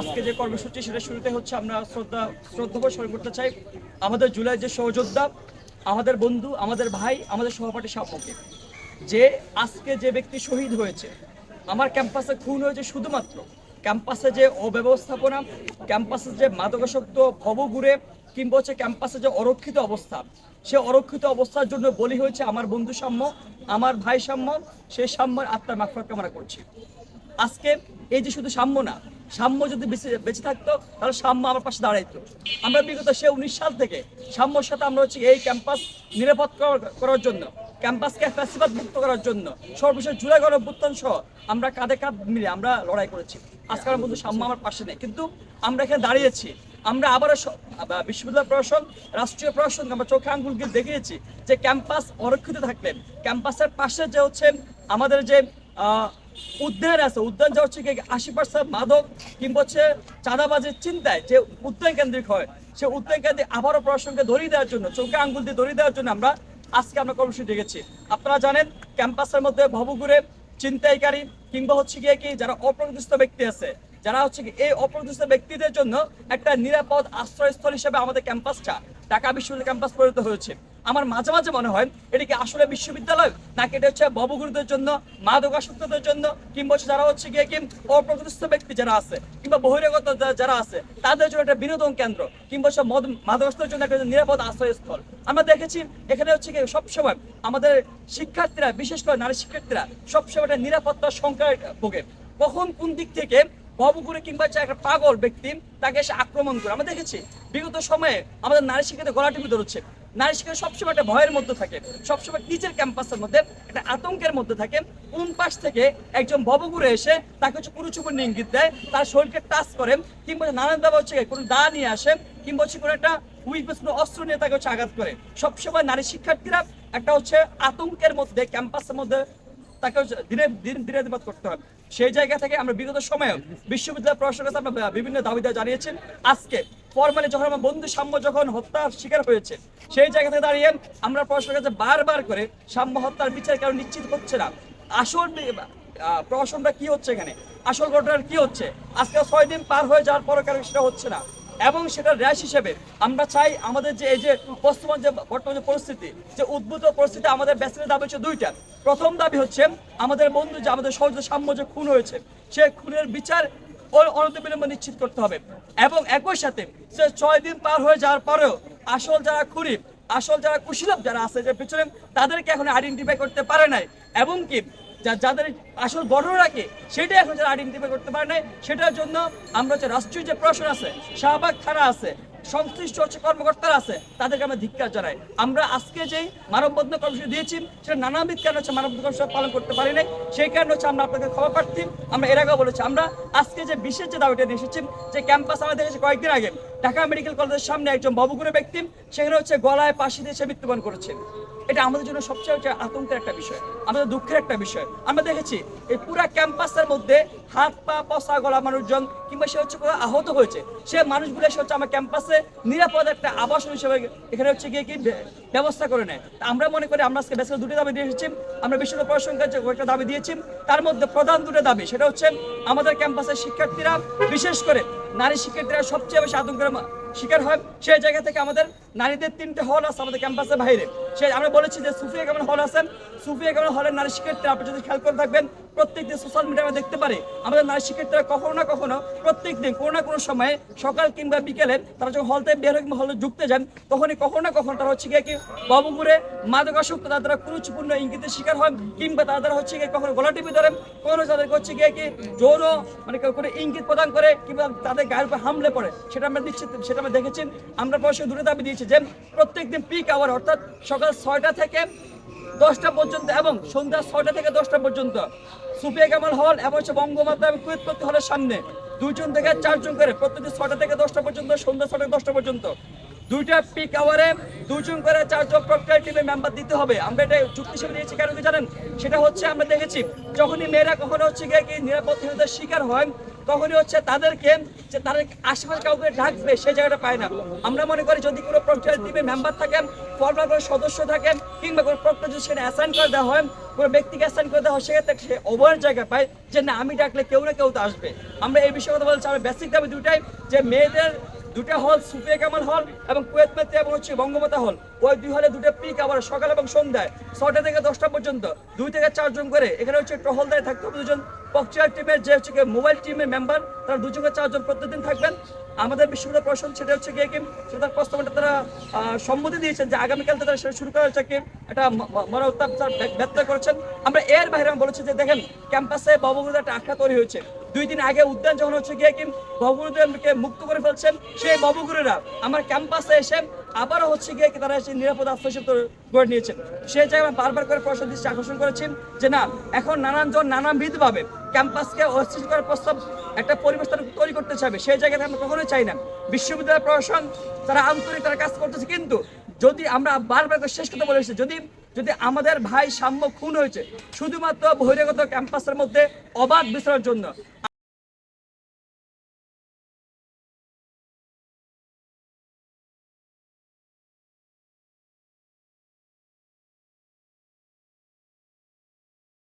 আজকে যে কর্মসূচি, সেটা শুরুতে হচ্ছে আমরা শ্রদ্ধা শ্রদ্ধা স্মরণ করতে চাই। আমাদের জুলাই যে সহযোদ্ধা, আমাদের বন্ধু, আমাদের ভাই, আমাদের সহপাঠী সাপকে, যে আজকে যে ব্যক্তি শহীদ হয়েছে, আমার ক্যাম্পাসে খুন হয়েছে শুধুমাত্র। ক্যাম্পাসে যে অব্যবস্থাপনা, ক্যাম্পাসে যে মাদকাসক্ত ভবঘুরে, কিংবা হচ্ছে ক্যাম্পাসে যে অরক্ষিত অবস্থা, সে অরক্ষিত অবস্থার জন্য বলি হয়েছে আমার বন্ধু সাম্য, আমার ভাই সাম্য সেই সাম্যের আত্মার মাফরাত কামনা করছি। আজকে এই যে শুধু সাম্য না সাম্য যদি বেঁচে বেঁচে থাকতো, তাহলে সাম্য আমার পাশে দাঁড়াইতো। আমরা বিগত সে উনিশ সাল থেকে সাম্যর সাথে আমরা হচ্ছে এই ক্যাম্পাস নিরাপদ করার- জন্য, ক্যাম্পাসকে ফ্যাসিবাদ মুক্ত করার জন্য। সর্বশেষ জুলাই গণঅভ্যুত্থান সহ আমরা কাঁধে কাঁধ মিলে আমরা লড়াই করেছি। আজকাল বন্ধু সাম্য আমার পাশে নেই। কিন্তু আমরা এখানে দাঁড়িয়েছি। আমরা আবারও আবার বিশ্ববিদ্যালয় প্রশাসন, রাষ্ট্রীয় প্রশাসন আমরা চোখে আঙ্গুলকে দেখিয়েছি যে ক্যাম্পাস অরক্ষিত থাকলে, ক্যাম্পাসের পাশে যে হচ্ছে আমাদের যে উদ্যান আছে, উদ্যান যা হচ্ছে আশি পার্সেন্ট মাদক কিংবা হচ্ছে চাঁদাবাজের চিন্তায় যে উদ্যান কেন্দ্রিক হয়, সে উদ্যান কেন্দ্রিক আবারও প্রশাসনকে ধরিয়ে দেওয়ার জন্য চোখে আঙ্গুল দিয়ে ধরিয়ে দেওয়ার জন্য আমরা আজকে আমরা কর্মসূচি ডেকেছি আপনারা জানেন, ক্যাম্পাসের মধ্যে ভবঘুরে চিন্তাইকারী কিংবা হচ্ছে গিয়ে কি যারা অপ্রতিষ্ঠিত ব্যক্তি আছে, যারা হচ্ছে কি এই অপ্রতিষ্ঠিত ব্যক্তিদের জন্য একটা নিরাপদ আশ্রয়স্থল হিসেবে আমাদের ক্যাম্পাসটা ঢাকা বিশ্ববিদ্যালয় ক্যাম্পাস পরিণত হয়েছে। আমার মাঝে মাঝে মনে হয় এটা কি আসলে বিশ্ববিদ্যালয়, নাকি এটা হচ্ছে ববগুরুদের জন্য, মাদকাসক্তদের জন্য, কিংবা যারা হচ্ছে গিয়ে কি অপ্রতিষ্ঠিত ব্যক্তি যারা আছে, কিংবা বহিরাগত যারা আছে, তাদের জন্য একটা বিনোদন কেন্দ্র, কিংবা হচ্ছে মদ মাদকাসক্তের জন্য একটা নিরাপদ আশ্রয়স্থল। আমরা দেখেছি এখানে হচ্ছে কি সবসময় আমাদের শিক্ষার্থীরা, বিশেষ করে নারী শিক্ষার্থীরা, সবসময় একটা নিরাপত্তার সংখ্যায় ভোগে। কখন কোন দিক থেকে ভবঘুরে কিংবা হচ্ছে একটা পাগল ব্যক্তি, তাকে এসে আক্রমণ করে। আমরা দেখেছি, বিগত সময়ে আমাদের নারী শিক্ষার্থী গলা টিপে ধরছে নারী শিক্ষা সবসময় একটা ভয়ের মধ্যে থাকে, সবসময় নিজের ক্যাম্পাসের মধ্যে একটা আতঙ্কের মধ্যে থাকে। কোন পাশ থেকে একজন ভবঘুরে এসে তাকে হচ্ছে কুরুচুপুর ইঙ্গিত দেয়, তার শরীরকে টাচ করে, কিংবা নানান ভাবে হচ্ছে কোনো দা নিয়ে আসে, কিংবা হচ্ছে কোনো একটা উইপেস কোনো অস্ত্র নিয়ে তাকে হচ্ছে আঘাত করে। সবসময় নারী শিক্ষার্থীরা একটা হচ্ছে আতঙ্কের মধ্যে ক্যাম্পাসের মধ্যে তাকে দিনে, দিন দিনে করতে হবে সেই জায়গা থেকে আমরা বিগত সময়ে বিশ্ববিদ্যালয় প্রশাসনের কাছে আমরা বিভিন্ন দাবি জানিয়েছেন, আজকে ফরমালি যখন আমার বন্ধু সাম্য যখন হত্যার শিকার হয়েছে, সেই জায়গা থেকে দাঁড়িয়ে আমরা প্রশাসনের কাছে বারবার করে সাম্য হত্যার বিচার কারণ নিশ্চিত হচ্ছে না? আসল প্রশাসনটা কি হচ্ছে এখানে? আসল ঘটনার কি হচ্ছে? আজকে ছয় দিন পার হয়ে যাওয়ার পরও কারণ সেটা হচ্ছে না? এবং সেটা র্যাশ হিসেবে আমরা চাই আমাদের যে এই যে বর্তমান যে বর্তমান যে পরিস্থিতি, যে উদ্ভূত পরিস্থিতি আমাদের ব্যাসের দাবি হচ্ছে দুইটা। প্রথম দাবি হচ্ছে আমাদের বন্ধু যে আমাদের সহজ সাম্য যে খুন হয়েছে, সে খুনের বিচার অনতিবিলম্বে নিশ্চিত করতে হবে। এবং একই সাথে সে ছয় দিন পার হয়ে যাওয়ার পরেও আসল যারা খুরি আসল যারা কুশীলভ যারা আছে যে পিছনে, তাদেরকে এখন আইডেন্টিফাই করতে পারে নাই। এবং কি যাদের আসল ঘটনাকে সেটা এখন যারা আইডেন্টিফাই করতে পারে নাই, সেটার জন্য আমরা হচ্ছে রাষ্ট্রীয় যে প্রশাসন আছে, শাহবাগ থানা আছে, সংশ্লিষ্ট হচ্ছে কর্মকর্তারা আছে, তাদেরকে আমরা ধিক্কার জানাই। আমরা আজকে যে মানববন্ধ কর্মসূচি দিয়েছি, সেটা নানাবিধ কারণ হচ্ছে মানববন্ধ কর্মসূচি পালন করতে পারি নাই। সেই কারণে হচ্ছে আমরা আপনাকে খবর প্রার্থী, আমরা এর আগেও বলেছি, আমরা আজকে যে বিশেষ যে দাবিটা নিয়ে এসেছি, যে ক্যাম্পাস আমাদের দেখেছি কয়েকদিন আগে, ঢাকা মেডিকেল কলেজের সামনে একজন ববগুরে ব্যক্তি, সেখানে হচ্ছে গলায় পাশি দিয়ে সে মৃত্যুবরণ করেছে। এটা আমাদের জন্য সবচেয়ে হচ্ছে আতঙ্কের একটা বিষয়, আমাদের দুঃখের একটা বিষয়। আমরা দেখেছি এই পুরা ক্যাম্পাসের মধ্যে হাত পা পসা গলা মানুষজন কিংবা সে হচ্ছে আহত হয়েছে, সে মানুষগুলো এসে হচ্ছে আমার ক্যাম্পাসে নিরাপদ একটা আবাসন হিসেবে এখানে হচ্ছে গিয়ে কি ব্যবস্থা করে নেয়। আমরা মনে করি আমরা আজকে বেসিক্যালি দুটি দাবি দিয়ে এসেছি, আমরা বিশ্ব প্রশাসনকে যে কয়েকটা দাবি দিয়েছি, তার মধ্যে প্রধান দুটো দাবি, সেটা হচ্ছে আমাদের ক্যাম্পাসের শিক্ষার্থীরা, বিশেষ করে নারী শিক্ষার্থীরা সবচেয়ে বেশি আতঙ্কের শিকার হয় সেই জায়গা থেকে আমাদের নারীদের তিনটে হল আছে আমাদের ক্যাম্পাসের বাইরে। সে আমরা বলেছি যে সুফিয়া কেমন হল আছেন। সুফিয়া কেমন হলের নারী শিক্ষার্থীরা আপনি যদি খেয়াল করে থাকবেন। প্রত্যেক দিন সোশ্যাল মিডিয়ায় দেখতে পারে। আমাদের নারী শিক্ষার্থীরা কখনো না কখনো প্রত্যেক দিন কোনো না কোনো সময়ে সকাল কিংবা বিকেলে তারা যখন হল বের হয়ে হলে যুক্তে যান, তখনই কখনো না কখনো তারা হচ্ছে গিয়ে কি বাবুপুরে মাদকাসক্ত তার কুরুচিপূর্ণ ইঙ্গিতের শিকার হয়, কিংবা তার হচ্ছে গিয়ে কখনো গলা টিপে ধরেন, কখনো তাদেরকে হচ্ছে গিয়ে কি যৌন মানে করে ইঙ্গিত প্রদান করে কিংবা তাদের গায়ের উপর হামলে পড়ে সেটা আমরা নিশ্চিত, সেটা আমরা দেখেছি। আমরা প্রশ্ন দূরে দাবি দিয়েছি যে প্রত্যেকদিন পিক আওয়ার অর্থাৎ সকাল ছয়টা থেকে দশটা পর্যন্ত এবং সন্ধ্যা ছটা থেকে দশটা পর্যন্ত। সুফিয়া কামাল হল এবং হচ্ছে বঙ্গমাতা এবং কুয়েতপত্তি হলের সামনে। দুজন থেকে চারজন করে প্রত্যেকদিন ছটা থেকে দশটা পর্যন্ত, সন্ধ্যা ছটা দশটা পর্যন্ত। দুইটা পিক আওয়ারে দুজন করে চারজন প্রক্রিয়া টিমের মেম্বার দিতে হবে। আমরা এটা চুক্তি হিসেবে নিয়েছি কেন কি জানেন? সেটা হচ্ছে আমরা দেখেছি, যখনই মেয়েরা কখনো হচ্ছে গিয়ে কি নিরাপত্তাহীনতার শিকার হয়, তখনই হচ্ছে তাদেরকে যে তাদের আশেপাশে কাউকে ডাকবে সেই জায়গাটা পায় না। আমরা মনে করি যদি কোনো প্রক্রিয়া টিমের মেম্বার থাকেন ফর্মাল কোনো সদস্য থাকেন, কিংবা কোনো প্রক্রিয়া যদি সেটা অ্যাসাইন করে দেওয়া হয়, কোনো ব্যক্তিকে অ্যাসাইন করে দেওয়া হয়, সেক্ষেত্রে সে অবয়ের জায়গা পায় যে না, আমি ডাকলে কেউ না কেউ তো আসবে। আমরা এই বিষয়ে কথা বলছি, আমরা বেসিক দাবি দুটাই যে মেয়েদের দুটো হল সুফিয়া কামাল হল এবং কুয়েত মেতে এবং হচ্ছে বঙ্গমাতা হল। ওই দুই হলে দুটো পিক আবার সকাল এবং সন্ধ্যায়, ছটা থেকে দশটা পর্যন্ত। দুই থেকে চারজন করে। এখানে হচ্ছে টহলদায় থাকতে হবে দুজন। পকচার টিমের যে হচ্ছে মোবাইল টিমের মেম্বার, তারা দুজনকে চারজন প্রত্যেকদিন থাকবেন। আমাদের বিশ্ববিদ্যালয় প্রশাসন সেটা হচ্ছে গিয়ে কি, সেটা প্রস্তাবটা তারা সম্মতি দিয়েছেন যে আগামীকাল তারা সেটা শুরু করা হচ্ছে কি, একটা মনে উত্তাপ ব্যক্ত করেছেন। আমরা এর বাইরে আমি বলেছি যে দেখেন, ক্যাম্পাসে ববগুলোতে একটা আখড়া তৈরি হয়েছে। দুই দিন আগে উদ্যান যখন হচ্ছে গিয়ে কি ববগুলোদেরকে মুক্ত করে ফেলছেন, সেই ববগুলোরা আমার ক্যাম্পাসে এসে আবারও হচ্ছে গিয়ে কি তারা এসে নিরাপদ আশ্রয় করে নিয়েছেন। সেই জায়গায় আমরা বারবার করে প্রশাসন দৃষ্টি আকর্ষণ করেছি যে না, এখন নানান জন নানাবিধভাবে ক্যাম্পাসকে অস্থির করার প্রস্তাব একটা পরিবেশ তারা তৈরি করতে চাইবে সেই জায়গাতে আমরা কখনোই চাই না। বিশ্ববিদ্যালয় প্রশাসন, তারা আন্তরিক তারা কাজ করতেছে, কিন্তু যদি আমরা বারবার শেষ কথা বলে যদি যদি আমাদের ভাই সাম্য খুন হয়েছে, শুধুমাত্র বহিরাগত ক্যাম্পাসের মধ্যে অবাধ বিচারের জন্য